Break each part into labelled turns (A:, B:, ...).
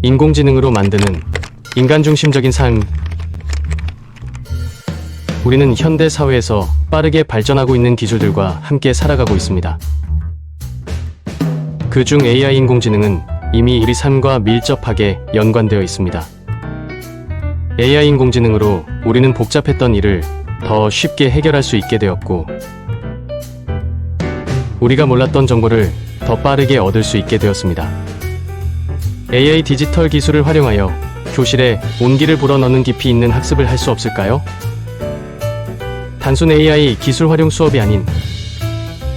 A: 인공지능으로 만드는 인간 중심적인 삶. 우리는 현대 사회에서 빠르게 발전하고 있는 기술들과 함께 살아가고 있습니다. 그중 AI 인공지능은 이미 우리 삶과 밀접하게 연관되어 있습니다. AI 인공지능으로 우리는 복잡했던 일을 더 쉽게 해결할 수 있게 되었고, 우리가 몰랐던 정보를 더 빠르게 얻을 수 있게 되었습니다. AI 디지털 기술을 활용하여 교실에 온기를 불어넣는 깊이 있는 학습을 할 수 없을까요? 단순 AI 기술 활용 수업이 아닌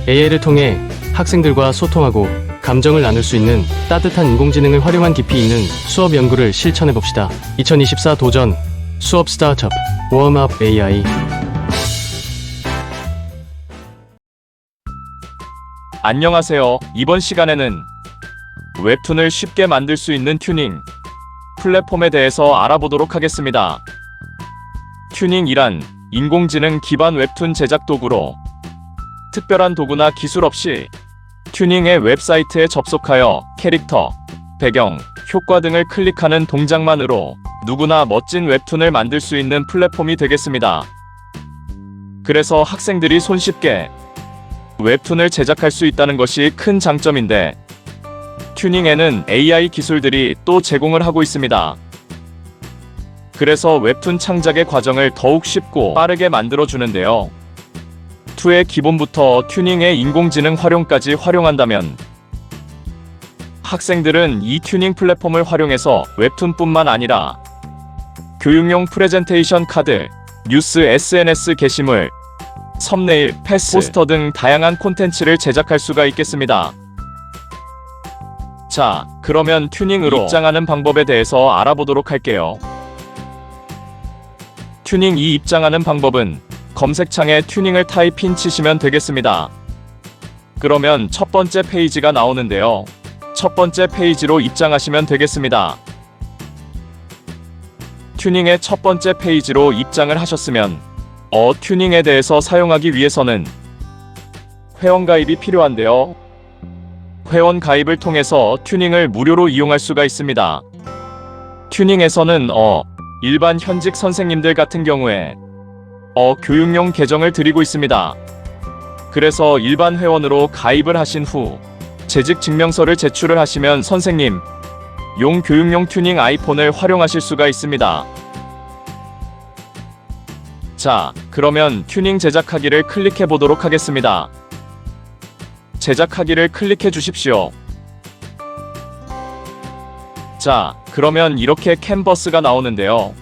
A: AI를 통해 학생들과 소통하고 감정을 나눌 수 있는 따뜻한 인공지능을 활용한 깊이 있는 수업 연구를 실천해 봅시다. 2024 도전 수업 스타트업 웜업 AI
B: 안녕하세요. 이번 시간에는 웹툰을 쉽게 만들 수 있는 튜닝 플랫폼에 대해서 알아보도록 하겠습니다. 튜닝이란 인공지능 기반 웹툰 제작 도구로 특별한 도구나 기술 없이 튜닝의 웹사이트에 접속하여 캐릭터, 배경, 효과 등을 클릭하는 동작만으로 누구나 멋진 웹툰을 만들 수 있는 플랫폼이 되겠습니다. 그래서 학생들이 손쉽게 웹툰을 제작할 수 있다는 것이 큰 장점인데 튜닝에는 AI 기술들이 또 제공을 하고 있습니다. 그래서 웹툰 창작의 과정을 더욱 쉽고 빠르게 만들어 주는데요. 투의 기본부터 튜닝의 인공지능 활용까지 활용한다면 학생들은 이 튜닝 플랫폼을 활용해서 웹툰뿐만 아니라 교육용 프레젠테이션 카드, 뉴스 SNS 게시물, 썸네일, 패스, 포스터 등 다양한 콘텐츠를 제작할 수가 있겠습니다. 자, 그러면 튜닝으로 입장하는 방법에 대해서 알아보도록 할게요. 튜닝 이 입장하는 방법은 검색창에 튜닝을 타이핑 치시면 되겠습니다. 그러면 첫 번째 페이지가 나오는데요. 첫 번째 페이지로 입장하시면 되겠습니다. 튜닝의 첫 번째 페이지로 입장을 하셨으면 어 튜닝에 대해서 사용하기 위해서는 회원 가입이 필요한데요. 회원 가입을 통해서 튜닝을 무료로 이용할 수가 있습니다. 튜닝에서는 어 일반 현직 선생님들 같은 경우에 어 교육용 계정을 드리고 있습니다. 그래서 일반 회원으로 가입을 하신 후 재직 증명서를 제출을 하시면 선생님 용 교육용 튜닝 아이폰을 활용하실 수가 있습니다. 자, 그러면 튜닝 제작하기를 클릭해 보도록 하겠습니다. 제작하기를 클릭해 주십시오. 자, 그러면 이렇게 캔버스가 나오는데요.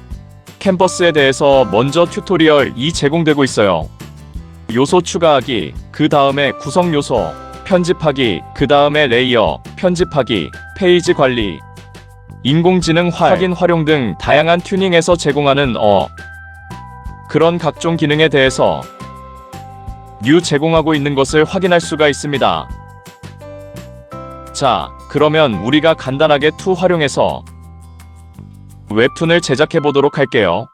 B: 캔버스에 대해서 먼저 튜토리얼이 제공되고 있어요. 요소 추가하기, 그 다음에 구성 요소, 편집하기, 그 다음에 레이어, 편집하기, 페이지 관리, 인공지능 확인 활용 등 다양한 튜닝에서 제공하는 어 그런 각종 기능에 대해서 뉴 제공하고 있는 것을 확인할 수가 있습니다. 자, 그러면 우리가 간단하게 투 활용해서 웹툰을 제작해 보도록 할게요.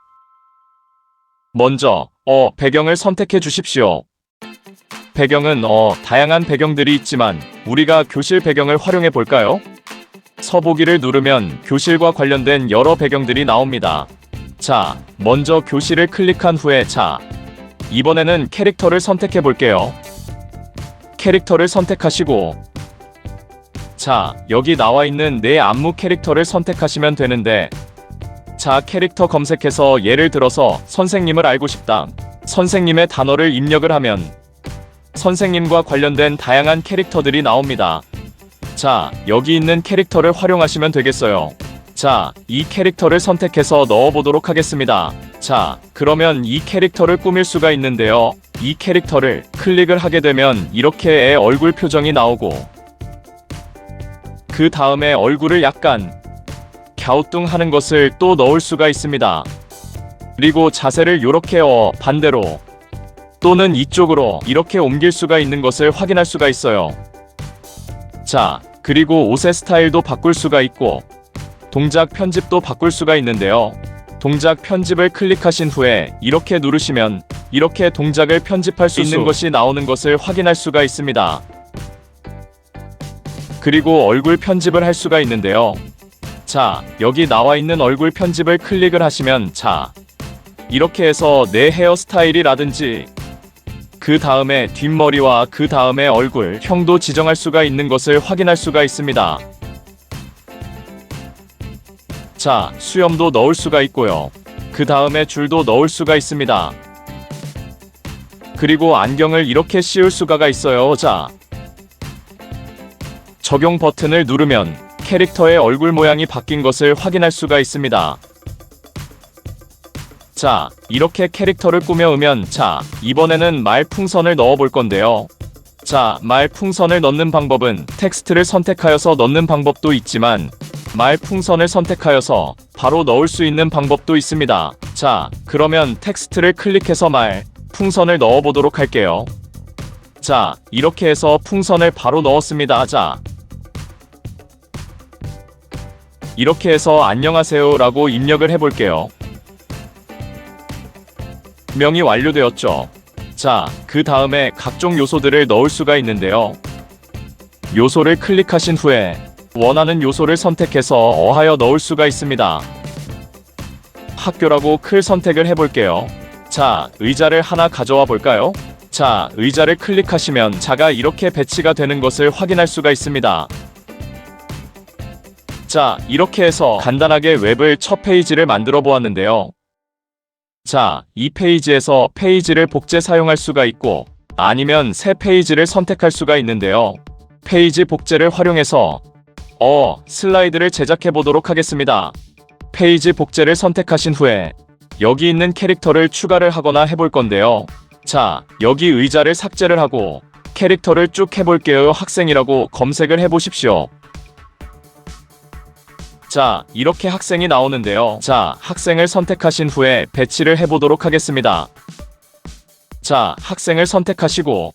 B: 먼저, 어, 배경을 선택해 주십시오. 배경은 어, 다양한 배경들이 있지만 우리가 교실 배경을 활용해 볼까요? 서보기를 누르면 교실과 관련된 여러 배경들이 나옵니다. 자, 먼저 교실을 클릭한 후에 자, 이번에는 캐릭터를 선택해 볼게요. 캐릭터를 선택하시고 자, 여기 나와 있는 내 안무 캐릭터를 선택하시면 되는데 자, 캐릭터 검색해서 예를 들어서 선생님을 알고 싶다. 선생님의 단어를 입력을 하면 선생님과 관련된 다양한 캐릭터들이 나옵니다. 자, 여기 있는 캐릭터를 활용하시면 되겠어요. 자, 이 캐릭터를 선택해서 넣어보도록 하겠습니다. 자, 그러면 이 캐릭터를 꾸밀 수가 있는데요. 이 캐릭터를 클릭을 하게 되면 이렇게 애 얼굴 표정이 나오고 그 다음에 얼굴을 약간 갸우뚱하는 것을 또 넣을 수가 있습니다. 그리고 자세를 이렇게 어 반대로 또는 이쪽으로 이렇게 옮길 수가 있는 것을 확인할 수가 있어요. 자, 그리고 옷의 스타일도 바꿀 수가 있고 동작 편집도 바꿀 수가 있는데요. 동작 편집을 클릭하신 후에 이렇게 누르시면 이렇게 동작을 편집할 수 있는 것이 나오는 것을 확인할 수가 있습니다. 그리고 얼굴 편집을 할 수가 있는데요. 자, 여기 나와 있는 얼굴 편집을 클릭을 하시면 자, 이렇게 해서 내 헤어스타일이라든지 그 다음에 뒷머리와 그 다음에 얼굴 형도 지정할 수가 있는 것을 확인할 수가 있습니다. 자, 수염도 넣을 수가 있고요. 그 다음에 줄도 넣을 수가 있습니다. 그리고 안경을 이렇게 씌울 수가가 있어요. 자, 적용 버튼을 누르면 캐릭터의 얼굴 모양이 바뀐 것을 확인할 수가 있습니다. 자, 이렇게 캐릭터를 꾸며오면 자, 이번에는 말 풍선을 넣어 볼 건데요. 자, 말 풍선을 넣는 방법은 텍스트를 선택하여서 넣는 방법도 있지만 말풍선을 선택하여서 바로 넣을 수 있는 방법도 있습니다. 자, 그러면 텍스트를 클릭해서 말 풍선을 넣어 보도록 할게요. 자, 이렇게 해서 풍선을 바로 넣었습니다. 자, 이렇게 해서 안녕하세요 라고 입력을 해볼게요. 명이 완료되었죠. 자, 그 다음에 각종 요소들을 넣을 수가 있는데요. 요소를 클릭하신 후에 원하는 요소를 선택해서 어하여 넣을 수가 있습니다. 학교라고 클 선택을 해볼게요. 자, 의자를 하나 가져와 볼까요? 자, 의자를 클릭하시면 자가 이렇게 배치가 되는 것을 확인할 수가 있습니다. 자, 이렇게 해서 간단하게 웹을 첫 페이지를 만들어 보았는데요. 자, 이 페이지에서 페이지를 복제 사용할 수가 있고 아니면 새 페이지를 선택할 수가 있는데요. 페이지 복제를 활용해서 어, 슬라이드를 제작해 보도록 하겠습니다. 페이지 복제를 선택하신 후에 여기 있는 캐릭터를 추가를 하거나 해볼 건데요. 자, 여기 의자를 삭제를 하고 캐릭터를 쭉 해볼게요. 학생이라고 검색을 해보십시오. 자, 이렇게 학생이 나오는데요. 자, 학생을 선택하신 후에 배치를 해보도록 하겠습니다. 자, 학생을 선택하시고,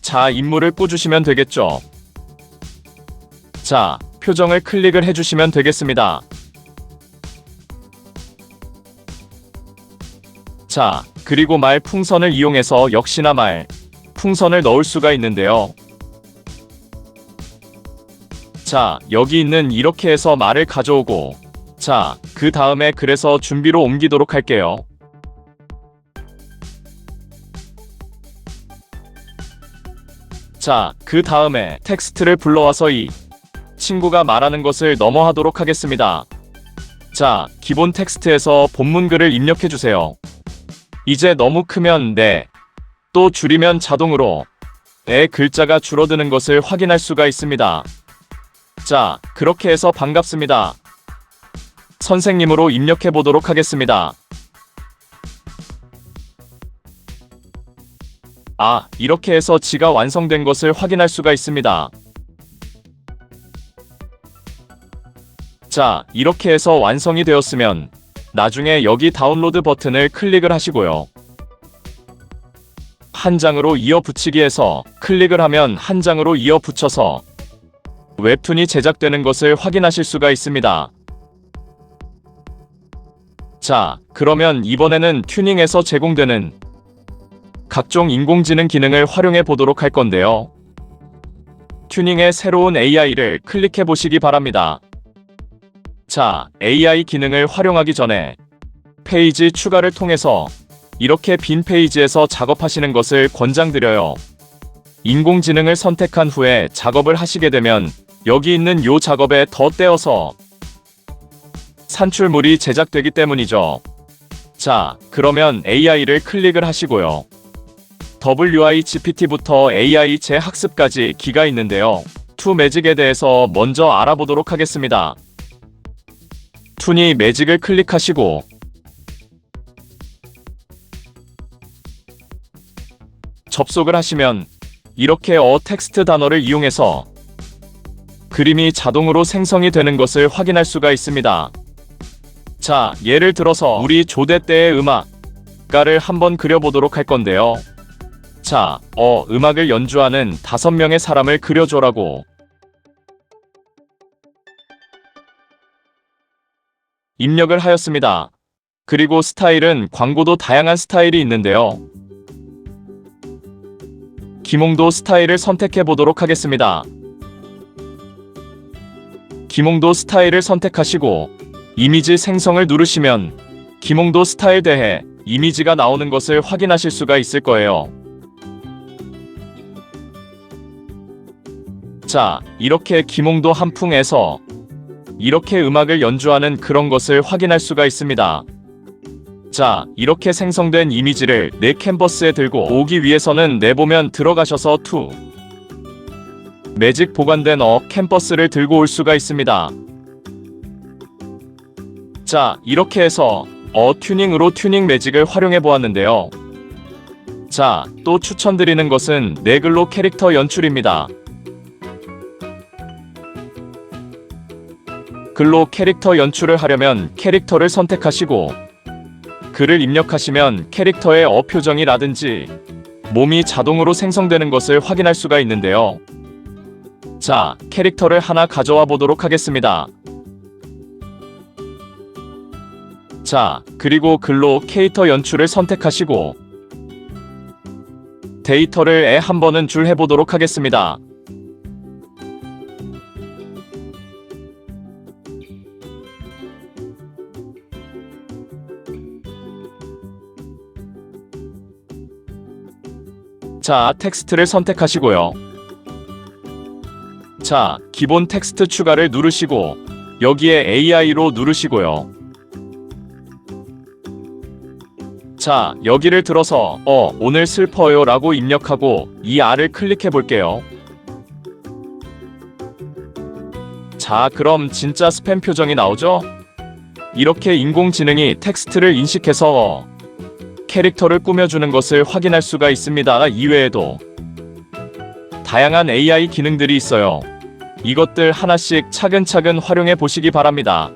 B: 자, 인물을 꽂으시면 되겠죠. 자, 표정을 클릭을 해주시면 되겠습니다. 자, 그리고 말 풍선을 이용해서 역시나 말 풍선을 넣을 수가 있는데요. 자, 여기 있는 이렇게 해서 말을 가져오고, 자, 그 다음에 그래서 준비로 옮기도록 할게요. 자, 그 다음에 텍스트를 불러와서 이 친구가 말하는 것을 넘어하도록 하겠습니다. 자, 기본 텍스트에서 본문 글을 입력해 주세요. 이제 너무 크면 네, 또 줄이면 자동으로 내 글자가 줄어드는 것을 확인할 수가 있습니다. 자, 그렇게 해서 반갑습니다. 선생님으로 입력해 보도록 하겠습니다. 아, 이렇게 해서 지가 완성된 것을 확인할 수가 있습니다. 자, 이렇게 해서 완성이 되었으면 나중에 여기 다운로드 버튼을 클릭을 하시고요. 한 장으로 이어 붙이기에서 클릭을 하면 한 장으로 이어 붙여서 웹툰이 제작되는 것을 확인하실 수가 있습니다. 자, 그러면 이번에는 튜닝에서 제공되는 각종 인공지능 기능을 활용해 보도록 할 건데요. 튜닝의 새로운 AI를 클릭해 보시기 바랍니다. 자, AI 기능을 활용하기 전에 페이지 추가를 통해서 이렇게 빈 페이지에서 작업하시는 것을 권장드려요. 인공지능을 선택한 후에 작업을 하시게 되면 여기 있는 요 작업에 더 떼어서 산출물이 제작되기 때문이죠. 자, 그러면 AI를 클릭을 하시고요. WI GPT부터 AI 재학습까지 기가 있는데요. 투 매직에 대해서 먼저 알아보도록 하겠습니다. 투니 매직을 클릭하시고 접속을 하시면 이렇게 어 텍스트 단어를 이용해서 그림이 자동으로 생성이 되는 것을 확인할 수가 있습니다. 자, 예를 들어서 우리 조대 때의 음악가를 한번 그려보도록 할 건데요. 자, 어, 음악을 연주하는 다섯 명의 사람을 그려줘라고. 입력을 하였습니다. 그리고 스타일은 광고도 다양한 스타일이 있는데요. 기몽도 스타일을 선택해 보도록 하겠습니다. 김홍도 스타일을 선택하시고 이미지 생성을 누르시면 김홍도 스타일 대해 이미지가 나오는 것을 확인하실 수가 있을 거예요. 자, 이렇게 김홍도 한풍에서 이렇게 음악을 연주하는 그런 것을 확인할 수가 있습니다. 자, 이렇게 생성된 이미지를 내 캔버스에 들고 오기 위해서는 내보면 들어가셔서 투 매직 보관된 어 캔버스를 들고 올 수가 있습니다. 자, 이렇게 해서 어 튜닝으로 튜닝 매직을 활용해 보았는데요. 자, 또 추천드리는 것은 네글로 캐릭터 연출입니다. 글로 캐릭터 연출을 하려면 캐릭터를 선택하시고 글을 입력하시면 캐릭터의 어 표정이라든지 몸이 자동으로 생성되는 것을 확인할 수가 있는데요. 자, 캐릭터를 하나 가져와 보도록 하겠습니다. 자, 그리고 글로 캐릭터 연출을 선택하시고 데이터를 애한 번은 줄 해보도록 하겠습니다. 자, 텍스트를 선택하시고요. 자, 기본 텍스트 추가를 누르시고 여기에 AI로 누르시고요. 자, 여기를 들어서 어, 오늘 슬퍼요 라고 입력하고 이 R을 클릭해 볼게요. 자, 그럼 진짜 스팸 표정이 나오죠? 이렇게 인공지능이 텍스트를 인식해서 캐릭터를 꾸며주는 것을 확인할 수가 있습니다. 이외에도 다양한 AI 기능들이 있어요. 이것들 하나씩 차근차근 활용해 보시기 바랍니다.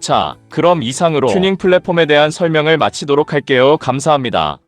B: 자, 그럼 이상으로 튜닝 플랫폼에 대한 설명을 마치도록 할게요. 감사합니다.